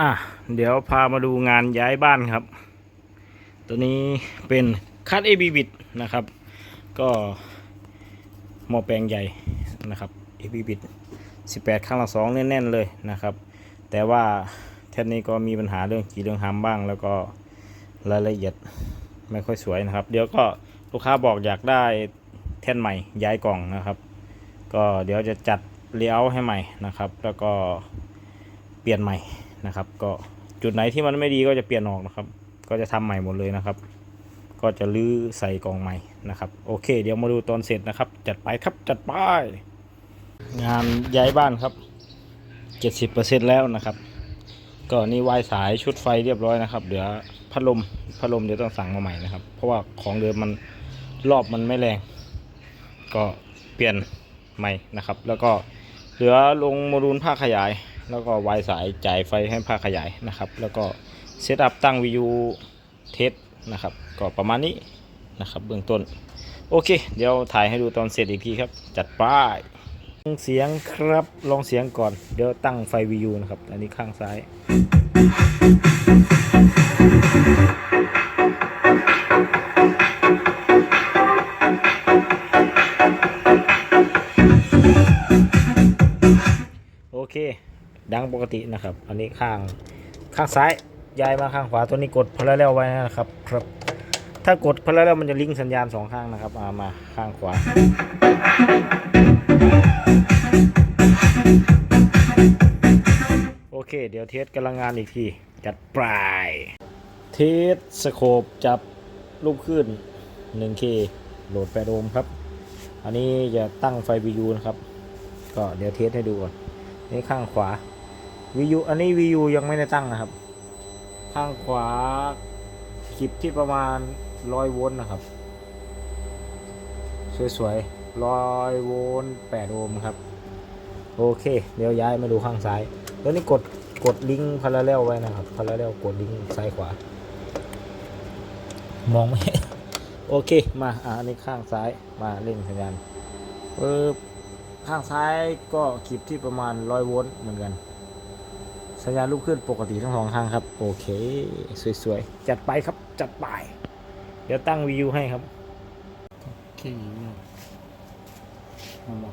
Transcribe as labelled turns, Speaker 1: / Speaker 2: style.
Speaker 1: อะเดี๋ยวพามาดูงานย้ายบ้านครับ ตัวนี้เป็นคัดเอบีบิดนะครับ ก็หม้อแปลงใหญ่นะครับเอบีบิด18 ข้างละสองแน่นๆเลยนะครับ แต่ว่าแท่นนี้ก็มีปัญหาเรื่องกีเรื่องหามบ้าง แล้วก็รายละเอียดไม่ค่อยสวยนะครับ เดี๋ยวก็ลูกค้าบอกอยากได้แท่นใหม่ย้ายกล่องนะครับ ก็เดี๋ยวจะจัดเลี้ยวให้ใหม่นะครับ แล้วก็เปลี่ยนใหม่ นะครับ ก็จุดไหนที่มันไม่ดีก็จะเปลี่ยนออกนะครับ ก็จะทำใหม่หมดเลยนะครับ ก็จะลื้อใส่กล่องใหม่นะครับ โอเค เดี๋ยวมาดูตอนเสร็จนะครับ จัดไปครับจัดไปงานย้ายบ้านครับ70%แล้วนะครับ ก็นี่วายสายชุดไฟเรียบร้อยนะครับเดี๋ยวพัดลมพัดลมเดี๋ยวต้องสั่งมาใหม่นะครับ เพราะว่าของเดิมมันรอบมันไม่แรง ก็เปลี่ยนใหม่นะครับ แล้วก็เหลือลงโมดูลภาขยาย แล้วก็วายสายจ่ายไฟให้ภาขยายนะครับ แล้วก็เซตอัพตั้งวิวเทสนะครับ ก็ประมาณนี้นะครับเบื้องต้น โอเค เดี๋ยวถ่ายให้ดูตอนเสร็จอีกทีครับ จัดป้ายเสียงครับลองเสียงก่อน เดี๋ยวตั้งไฟวิวนะครับ อันนี้ข้างซ้าย โอเค ดังปกตินะครับ อันนี้ข้างข้างซ้ายย้ายมาข้างขวาตัวนี้กดพลาเรลไว้นะครับครับ ถ้ากดพลาเรลมันจะลิงก์สัญญาณสองข้างนะครับามาข้างขวา โอเค เดี๋ยวเทสกำลังงานอีกที จัดปลาย เทสสโคปจับรูปขึ้น 1K โหลด8โอห์มครับ อันนี้จะตั้งไฟ VU นะครับ ก็เดี๋ยวเทสให้ดูก่อน นี่ข้างขวา VU อันนี้ VU ยังไม่ได้ตั้งนะครับ ข้างขวาคลิปที่ประมาณ100โวลต์นะครับ สวยๆ100โวลต์8โอห์มครับ โอเค เดี๋ยวย้ายมาดูข้างซ้าย แล้วนี่กดกดลิงก์พาราเรลไว้นะครับพาราเรลกดลิงก์ซ้ายขวา มองไม่โอเคมาอ่าอันนี้ข้างซ้ายมาเล่นสัญญาณปึ๊บข้างซ้ายก็คลิปที่ประมาณร้อยโวลต์เหมือนกัน สัญญาณลูกขึ้นปกติทั้งสองข้างครับ โอเค สวยๆ จัดไปครับ จัดไป เดี๋ยวตั้งวิวให้ครับ
Speaker 2: โอเนี่ยเอามา